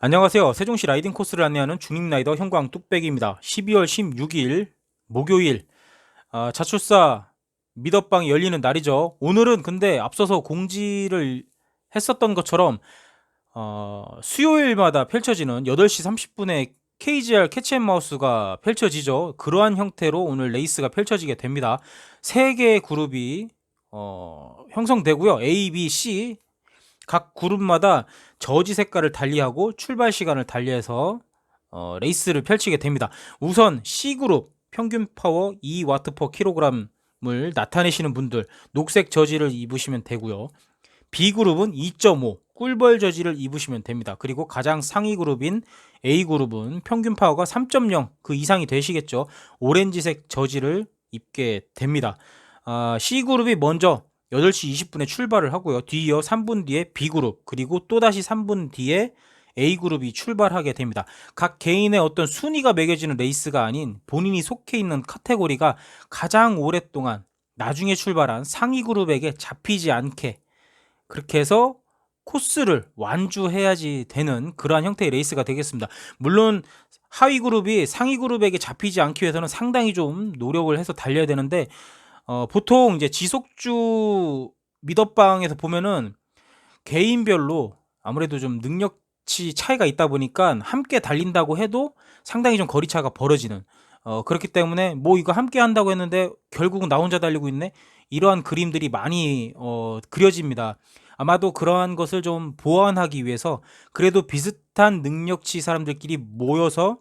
안녕하세요. 세종시 라이딩 코스를 안내하는 중립라이더 형광 뚝배기입니다. 12월 16일 목요일 아, 자출사 미더방이 열리는 날이죠. 오늘은 근데 앞서서 공지를 했었던 것처럼 어, 수요일마다 펼쳐지는 8시 30분에 KGR 캐치앤마우스가 펼쳐지죠. 그러한 형태로 오늘 레이스가 펼쳐지게 됩니다. 세 개의 그룹이 어, 형성되고요. A, B, C 각 그룹마다 저지 색깔을 달리하고 출발 시간을 달리해서 어, 레이스를 펼치게 됩니다. 우선 C그룹 평균 파워 2와트 퍼 킬로그램을 나타내시는 분들 녹색 저지를 입으시면 되고요. B그룹은 2.5 꿀벌 저지를 입으시면 됩니다. 그리고 가장 상위 그룹인 A그룹은 평균 파워가 3.0 그 이상이 되시겠죠. 오렌지색 저지를 입게 됩니다. 아, C그룹이 먼저 8시 20분에 출발을 하고요. 뒤이어 3분 뒤에 B그룹, 그리고 또다시 3분 뒤에 A그룹이 출발하게 됩니다. 각 개인의 어떤 순위가 매겨지는 레이스가 아닌 본인이 속해 있는 카테고리가 가장 오랫동안 나중에 출발한 상위 그룹에게 잡히지 않게 그렇게 해서 코스를 완주해야지 되는 그러한 형태의 레이스가 되겠습니다. 물론 하위 그룹이 상위 그룹에게 잡히지 않기 위해서는 상당히 좀 노력을 해서 달려야 되는데 어, 보통 이제 지속주 미더방에서 보면은 개인별로 아무래도 좀 능력치 차이가 있다 보니까 함께 달린다고 해도 상당히 좀 거리차가 벌어지는 어, 그렇기 때문에 뭐 이거 함께 한다고 했는데 결국은 나 혼자 달리고 있네 이러한 그림들이 많이 어, 그려집니다. 아마도 그러한 것을 좀 보완하기 위해서 그래도 비슷한 능력치 사람들끼리 모여서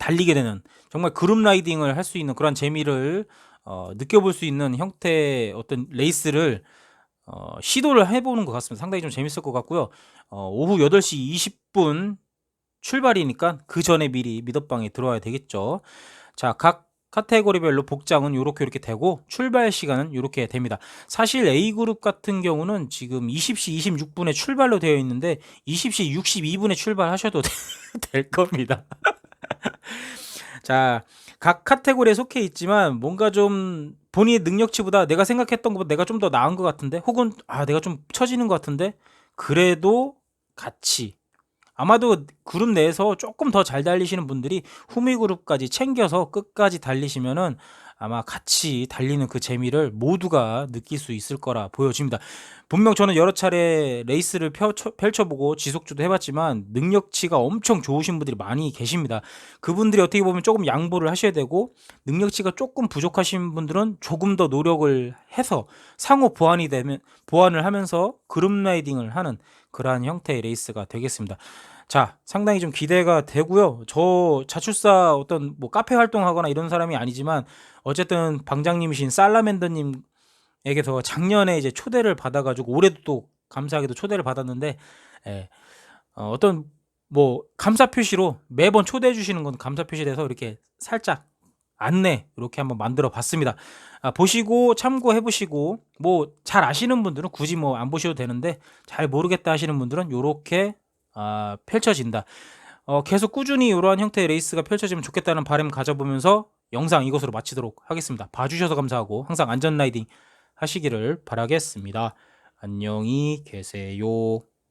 달리게 되는 정말 그룹 라이딩을 할 수 있는 그런 재미를 어, 느껴볼 수 있는 형태의 어떤 레이스를 어, 시도를 해보는 것 같습니다. 상당히 좀 재밌을 것 같고요. 어, 오후 8시 20분 출발이니까 그 전에 미리 미더방에 들어와야 되겠죠. 자, 각 카테고리별로 복장은 이렇게 이렇게 되고 출발 시간은 이렇게 됩니다. 사실 A그룹 같은 경우는 지금 20시 26분에 출발로 되어 있는데 20시 62분에 출발하셔도 될 겁니다. 자, 각 카테고리에 속해 있지만 뭔가 좀 본인의 능력치보다 내가 생각했던 것보다 내가 좀 더 나은 것 같은데? 혹은 아 내가 좀 처지는 것 같은데? 그래도 같이. 아마도 그룹 내에서 조금 더 잘 달리시는 분들이 후미 그룹까지 챙겨서 끝까지 달리시면은 아마 같이 달리는 그 재미를 모두가 느낄 수 있을 거라 보여집니다. 분명 저는 여러 차례 레이스를 펼쳐, 펼쳐 보고 지속주도 해봤지만 능력치가 엄청 좋으신 분들이 많이 계십니다. 그분들이 어떻게 보면 조금 양보를 하셔야 되고 능력치가 조금 부족하신 분들은 조금 더 노력을 해서 상호 보완이 되면 보완을 하면서 그룹 라이딩을 하는 그러한 형태의 레이스가 되겠습니다. 자, 상당히 좀 기대가 되고요. 저 자출사 어떤 뭐 카페 활동하거나 이런 사람이 아니지만 어쨌든 방장님이신 살라맨더님에게서 작년에 이제 초대를 받아가지고 올해도 또 감사하게도 초대를 받았는데 예, 어, 어떤 뭐 감사 표시로 매번 초대해 주시는 건 감사 표시돼서 이렇게 살짝 안내 이렇게 한번 만들어 봤습니다. 아, 보시고 참고해 보시고 뭐 잘 아시는 분들은 굳이 뭐 안 보셔도 되는데 잘 모르겠다 하시는 분들은 요렇게 아, 펼쳐진다. 어, 계속 꾸준히 이러한 형태의 레이스가 펼쳐지면 좋겠다는 바람 가져보면서 영상 이것으로 마치도록 하겠습니다. 봐주셔서 감사하고 항상 안전 라이딩 하시기를 바라겠습니다. 안녕히 계세요.